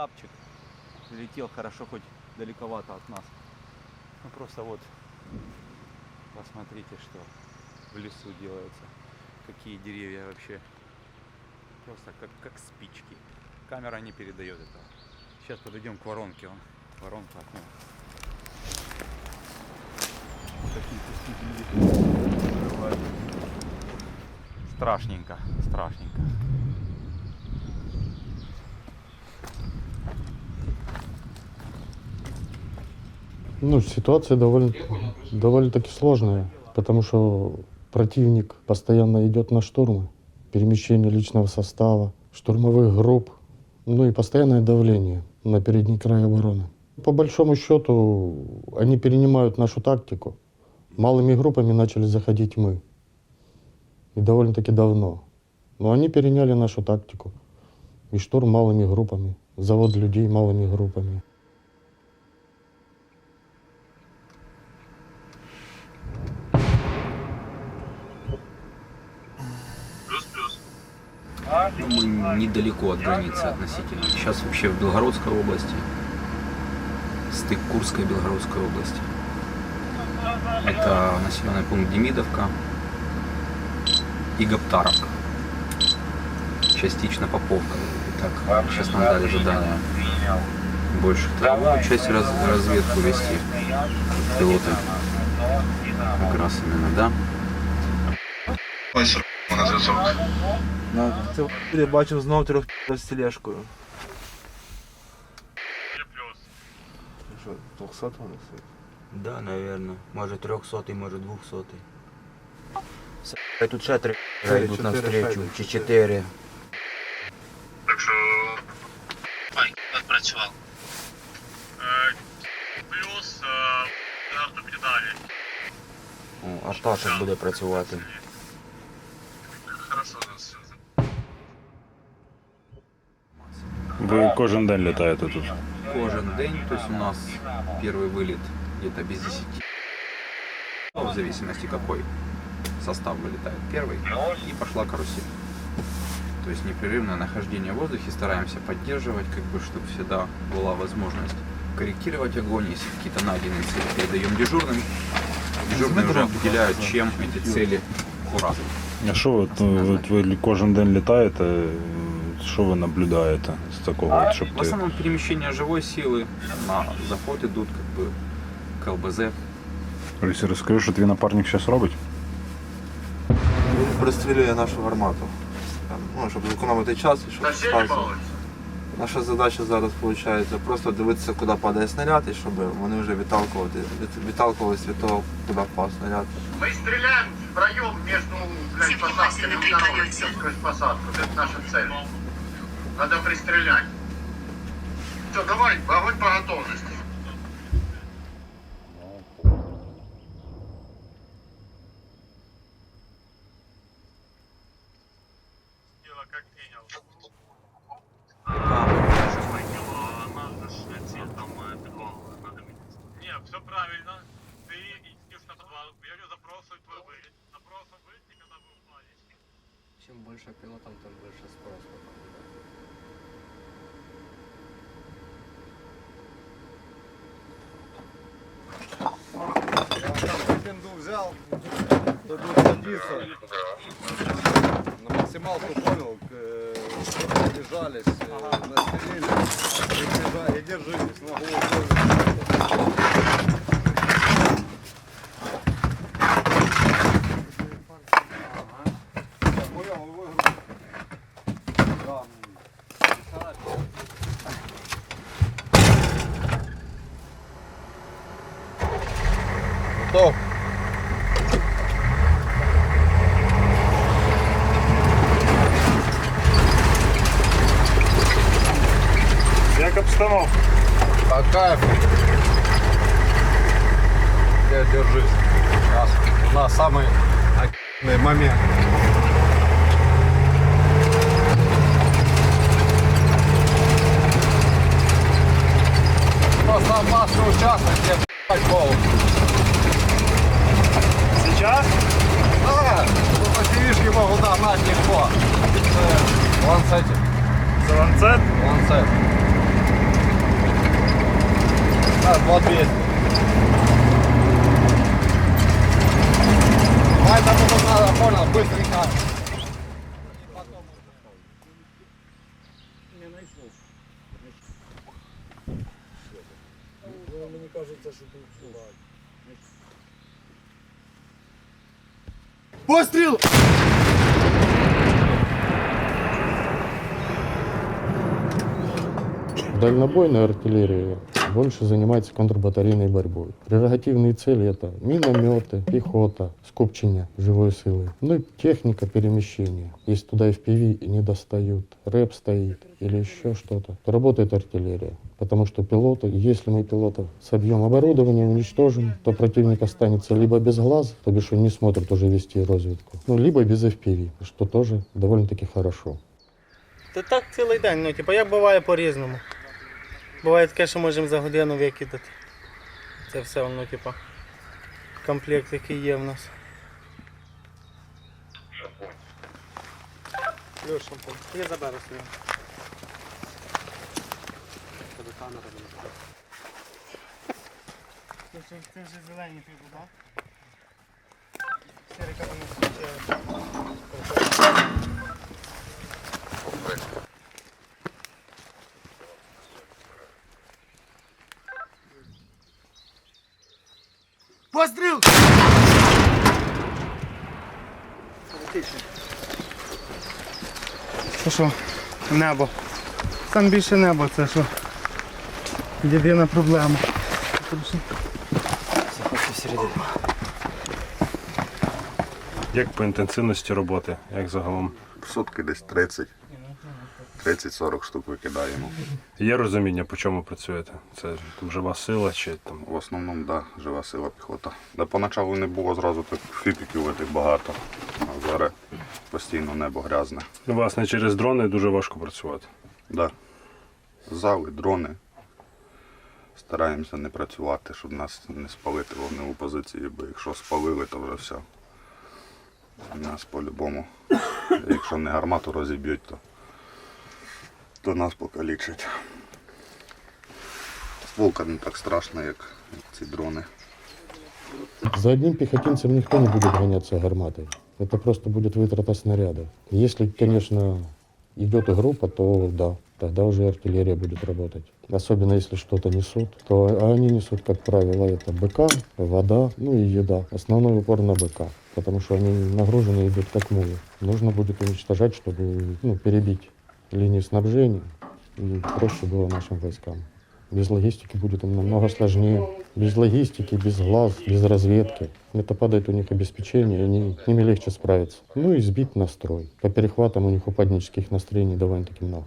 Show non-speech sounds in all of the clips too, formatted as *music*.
капчик. Летел хорошо, хоть далековато от нас. Ну просто вот посмотрите, что в лесу делается. Какие деревья вообще. Просто как, как спички. Камера не передает этого. Сейчас подойдем к воронке. Вон, воронка от него. Такие куски земли. Страшненько, страшненько. Ну, ситуация довольно, довольно-таки сложная, потому что противник постоянно идет на штурмы, перемещение личного состава, штурмовых групп, ну и постоянное давление на передний край обороны. По большому счету, они перенимают нашу тактику. Малыми группами начали заходить мы. И довольно-таки давно. Но они переняли нашу тактику. И штурм малыми группами, завод людей малыми группами. Мы недалеко от границы относительно. Сейчас вообще в Белгородской области. Стык Курской и Белгородской области. Это населенный пункт Демидовка и Гаптаровка. Частично Поповка. Так, сейчас нам дали задание больше тыловую часть раз, разведку вести. Пилоты. Как раз именно, да? На це я бачив знов трьох з тележкою. Що, 200 вони стоїть? Да, наверное. Може 300, може 200. С- Тут ще три Чотири, йдуть чотири навстречу. шайби. Чи чотири. Так що Ай, відпрацював. Е, плюс е, карту піддалі. О, Арташик буде працювати. Ви кожен день літаєте тут. Кожен день, то есть у нас первый вылет где-то без 10. Ну, в зависимости какой состав вылетает первый. И пошла карусель. То есть непрерывное нахождение в воздухе стараемся поддерживать, как бы, чтобы всегда была возможность корректировать огонь. Если какие-то найденные цели передаем дежурным, дежурные уже определяют, чем эти цели ура. А що ви, ну, от ви кожен день літаєте? Що ви наблюдаєте з такого, от, щоб В ти... основном перемещение живой силы на заход идут как бы к ЛБЗ. Олексій, розкажи, що твій напарник зараз робить? Він пристрілює нашу гармату. Там, Ну, щоб зекономити час і щоб Та ще не стався. балується. Наша задача зараз виходить просто дивитися, куди падає снаряд, і щоб вони вже відталкувати, від, відталкувалися від того, куди впав снаряд. Мы стреляем в проем между блядь, Всем посадками внимательно при второй, полете. сквозь посадку. Это наша цель. Надо пристрелять. Все, давай, огонь по готовности. Дело как принял. Ні, все правильно. Ти йдеш на підвал, я говорю, запрошую твой вылет. Запрошую вылет, и когда вы упадешь. Чим більше пілотом, тим більше скорость. взял, То будет садиться. На максималку понял, к, э, прижались, э, настрелили и, и на голову. Готов? Як обстановка? По кайфу. Держись. Сейчас у нас самый охуенный момент. Сам массу участвует, тебе блядь, голову. Зараз? Да, тут на тележке могу догнать легко. Ланцетик. Це ланцет? Ланцет. Да, 2200. Поэтому тут надо, понял, быстренько. Постріл! Дальнобойная артиллерия больше занимается контрбатарейной борьбой. Прерогативные цели это минометы, пехота, скупчення живой силы. Ну и техника перемещения. Если туда FPV не достают, рэп стоит или еще что-то, то работает артиллерия. Потому что пилоты, если мы пилотов собьем оборудование, уничтожим, то противник останется либо без глаз, то бишь он не смотрит уже вести разведку, ну, либо без FPV, что тоже довольно-таки хорошо. Та так цілий день, ну типу, як буває по-різному. Буває таке, що можемо за годину викидати. Це все, ну, типу, комплект, який є в нас. Плюс шампунь. Я заберу собі. Це вже, це вже зелені типу, так? Сірика вони Постріл! Це що? Небо. Там більше небо, це що? Єдина проблема. Як по інтенсивності роботи, як загалом? Сутки десь 30. 30-40 штук викидаємо. Є розуміння, по чому працюєте? Це там жива сила чи там. В основному, да, жива сила піхота. Да поначалу не було зразу так фіпіків таких багато. А зараз постійно небо грязне. У вас не через дрони дуже важко працювати. Да. Зали, дрони. Стараємося не працювати, щоб нас не спалити вогневу позицію, бо якщо спалили, то вже все. Нас по-любому. Якщо не гармату розіб'ють, то, то нас покалічать. Стволка не так страшна, як ці дрони. За одним пехотинцем никто не будет гоняться гарматой. Это просто будет вытрата снаряда. Если, конечно, идет группа, то да, тогда уже артиллерия будет работать. Особенно если что-то несут, то а они несут, как правило, это БК, вода, ну и еда. Основной упор на БК, потому что они нагружены идут как мулы. Нужно будет уничтожать, чтобы ну, перебить линии снабжения, и проще было нашим войскам. Без логистики будет им намного сложнее. Без логистики, без глаз, без разведки. Это падает у них обеспечение, они, ними легче справиться. Ну и сбить настрой. По перехватам у них упаднических настроений довольно-таки много.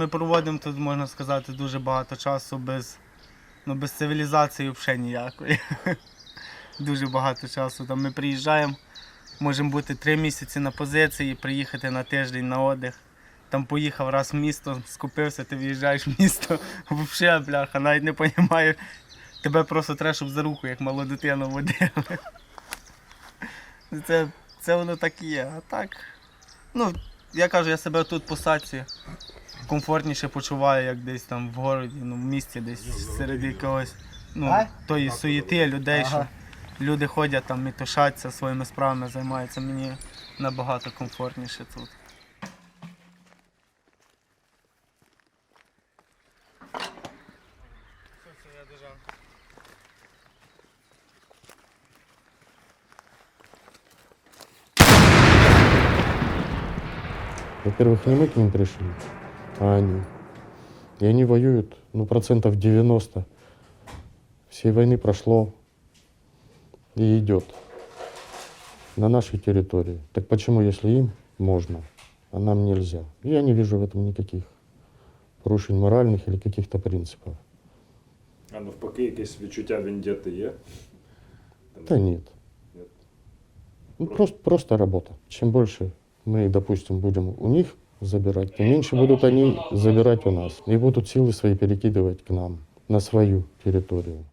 Ми проводимо тут, можна сказати, дуже багато часу без, ну, без цивілізації взагалі ніякої. *laughs* Дуже багато часу. Там ми приїжджаємо, можемо бути три місяці на позиції, приїхати на тиждень на отдих. Там поїхав раз в місто, скупився, ти виїжджаєш в місто, *laughs* взагалі, бляха, навіть не розумієш. Тебе просто треба, щоб за руку, як малу дитину водили. *laughs* Це, це воно так і є. А так, ну, я кажу, я себе тут по саці комфортніше почуваю, як десь там в городі, ну, в місті, десь серед якогось ну, тої суєти людей, що люди ходять там, метушаться, своїми справами займаються. Мені набагато комфортніше тут. Во-первых, не мы к ним пришли, а они. И они воюют, ну, процентов 90 всей войны прошло и идет на нашей территории. Так почему, если им можно, а нам нельзя? Я не вижу в этом никаких порушень моральных или каких-то принципов. А навпаки, якесь відчуття вендети є? Да нет. Нет. Ну, просто, просто работа. Чем больше мы, допустим, будем у них забирать, тем меньше будут они забирать у нас. И будут силы свои перекидывать к нам, на свою территорию.